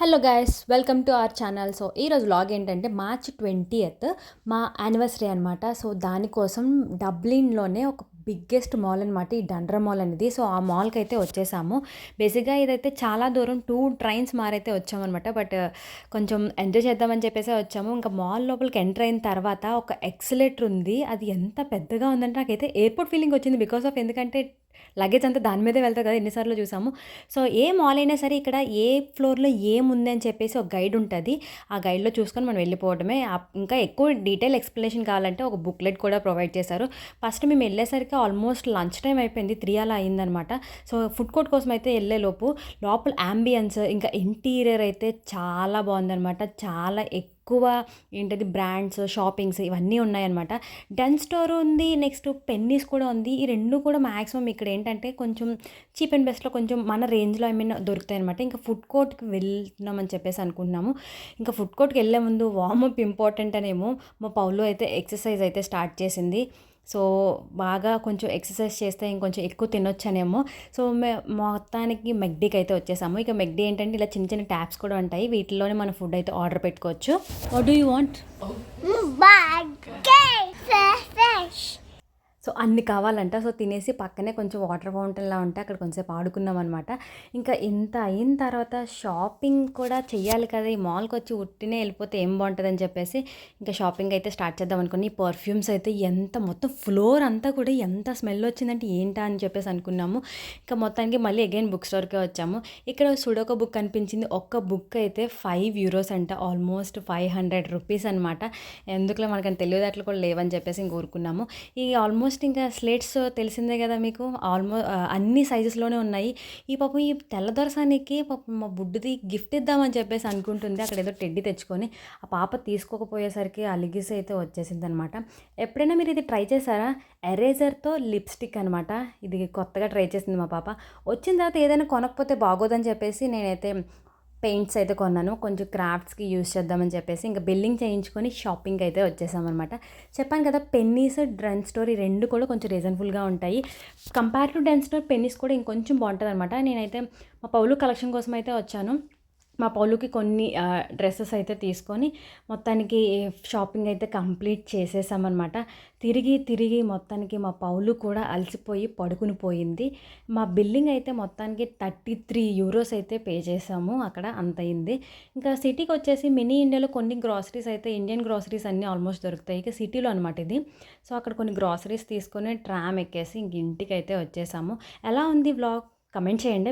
Hello guys welcome to our channel so ఈరోజు vlog ఏంటంటే March twentieth మా anniversary అనమాట సో దానికోసం డబ్లిన్లోనే ఒక బిగ్గెస్ట్ మాల్ అనమాట ఈ డండ్ర మాల్ అనేది. సో ఆ మాల్కి అయితే వచ్చేసాము. బేసిక్గా ఇదైతే చాలా దూరం టూ ట్రైన్స్ మారైతే వచ్చామన్నమాట బట్ కొంచెం ఎంజాయ్ చేద్దామని చెప్పేసి వచ్చాము. ఇంకా మాల్ లోపలికి ఎంటర్ అయిన తర్వాత ఒక ఎక్సలేటర్ ఉంది. అది ఎంత పెద్దగా ఉందంటే నాకైతే ఎయిర్పోర్ట్ ఫీలింగ్ వచ్చింది బికాస్ ఆఫ్ ఎందుకంటే లగేజ్ అంతా దాని మీదే వెళ్తుంది కదా ఎన్నిసార్లు చూసాము. సో ఏ మాల్ అయినా సరే ఇక్కడ ఏ ఫ్లోర్లో ఏముంది అని చెప్పేసి ఒక గైడ్ ఉంటుంది. ఆ గైడ్లో చూసుకొని మనం వెళ్ళిపోవడమే. ఇంకా ఎక్కువ డీటెయిల్ ఎక్స్ప్లెనేషన్ కావాలంటే ఒక బుక్లెట్ కూడా ప్రొవైడ్ చేశారు. ఫస్ట్ మేము వెళ్ళేసరికి ఆల్మోస్ట్ లంచ్ టైం అయిపోయింది. త్రీ అలా అయిందనమాట. సో ఫుడ్ కోర్ట్ కోసం అయితే వెళ్ళేలోపు లోపల అంబియన్స్ ఇంకా ఇంటీరియర్ అయితే చాలా బాగుందనమాట. చాలా ఎక్కువ ఎక్కువ ఏంటది బ్రాండ్స్ షాపింగ్స్ ఇవన్నీ ఉన్నాయన్నమాట. డన్ స్టోర్ ఉంది నెక్స్ట్ పెన్నీస్ కూడా ఉంది. ఈ రెండు కూడా మ్యాక్సిమం ఇక్కడ ఏంటంటే కొంచెం చీప్ అండ్ బెస్ట్లో కొంచెం మన రేంజ్లో ఐ మీన్ దొరుకుతాయి అనమాట ఇంకా ఫుడ్ కోర్ట్కి వెళ్తున్నామని చెప్పేసి అనుకుంటున్నాము. ఇంకా ఫుడ్ కోర్ట్కి వెళ్ళే ముందు వార్మప్ ఇంపార్టెంట్ అనేమో మా పౌలో అయితే ఎక్సర్సైజ్ అయితే స్టార్ట్ చేసింది. సో బాగా కొంచెం ఎక్సర్సైజ్ చేస్తే ఇంకొంచెం ఎక్కువ తినొచ్చనేమో. సో మే మొత్తానికి మెగ్డీకి అయితే వచ్చేసాము. ఇక మెగ్డీ ఏంటంటే ఇలా చిన్న చిన్న ట్యాప్స్ కూడా ఉంటాయి. వీటిలోనే మన ఫుడ్ అయితే ఆర్డర్ పెట్టుకోవచ్చు. What do you want. So అన్ని కావాలంట. సో తినేసి పక్కనే కొంచెం వాటర్ ఫౌంటైన్లా ఉంటే అక్కడ కొంచెంసేపు ఆడుకున్నాం అనమాట ఇంకా ఇంత అయిన తర్వాత షాపింగ్ కూడా చేయాలి కదా. ఈ మాల్కి వచ్చి ఉట్టినే వెళ్ళిపోతే ఏం బాగుంటుందని చెప్పేసి ఇంకా షాపింగ్ అయితే స్టార్ట్ చేద్దాం అనుకుని ఈ పర్ఫ్యూమ్స్ అయితే ఎంత మొత్తం ఫ్లోర్ అంతా కూడా ఎంత స్మెల్ వచ్చిందంటే ఏంటా అని చెప్పేసి అనుకున్నాము. ఇంకా మొత్తానికి మళ్ళీ అగైన్ బుక్ స్టోర్కే వచ్చాము. ఇక్కడ సుడోక బుక్ కనిపించింది ఒక్క బుక్ అయితే ఫైవ్ యూరోస్ అంట. ఆల్మోస్ట్ ఫైవ్ హండ్రెడ్ రూపీస్ అనమాట ఎందుకులో మనకని తెలియదట్లు కూడా లేవని చెప్పేసి ఇంక ఊరుకున్నాము. ఈ ఆల్మోస్ట్ ఇంకా స్లేట్స్ తెలిసిందే కదా మీకు. ఆల్మోస్ట్ అన్ని సైజెస్లోనే ఉన్నాయి. ఈ పాపం ఈ తెల్లదొరసానికి పాపం మా బుడ్డిది గిఫ్ట్ ఇద్దామని చెప్పేసి అనుకుంటుంది అక్కడ ఏదో టెడ్డి తెచ్చుకొని ఆ పాప తీసుకోకపోయేసరికి అలిగిసి అయితే వచ్చేసింది అనమాట ఎప్పుడైనా మీరు ఇది ట్రై చేశారా? ఎరేజర్తో లిప్స్టిక్ అనమాట. ఇది కొత్తగా ట్రై చేసింది మా పాప. వచ్చిన తర్వాత ఏదైనా కొనకపోతే బాగోదని చెప్పేసి నేనైతే పెయింట్స్ అయితే కొన్నాను. కొంచెం క్రాఫ్ట్స్కి యూజ్ చేద్దామని చెప్పేసి ఇంకా బిల్లింగ్ చేయించుకొని షాపింగ్ అయితే వచ్చేసామన్నమాట. చెప్పాను కదా పెన్నీస్ డ్రన్ స్టోరీ రెండు కూడా కొంచెం రీజన్ఫుల్గా ఉంటాయి. కంపేర్ టు డ్రన్ స్టోర్ పెన్నీస్ కూడా ఇంకొంచెం బాగుంటుంది అనమాట నేనైతే మా పౌలు కలెక్షన్ కోసం అయితే వచ్చాను. మా పౌలుకి కొన్ని డ్రెస్సెస్ అయితే తీసుకొని మొత్తానికి షాపింగ్ అయితే కంప్లీట్ చేసేసామన్నమాట. తిరిగి తిరిగి మొత్తానికి మా పౌలు కూడా అలసిపోయి పడుకుని పోయింది. మా బిల్లింగ్ అయితే మొత్తానికి థర్టీ త్రీ యూరోస్ అయితే పే చేసాము. అక్కడ అంత అయింది. ఇంకా సిటీకి వచ్చేసి మినీ ఇండియాలో కొన్ని గ్రాసరీస్ అయితే ఇండియన్ గ్రాసరీస్ అన్నీ ఆల్మోస్ట్ దొరుకుతాయి. ఇక సిటీలో అనమాట ఇది. సో అక్కడ కొన్ని గ్రాసరీస్ తీసుకొని ట్రామ్ ఎక్కేసి ఇంక ఇంటికి అయితే వచ్చేసాము. ఎలా ఉంది వ్లాగ్? కమెంట్ చేయండి.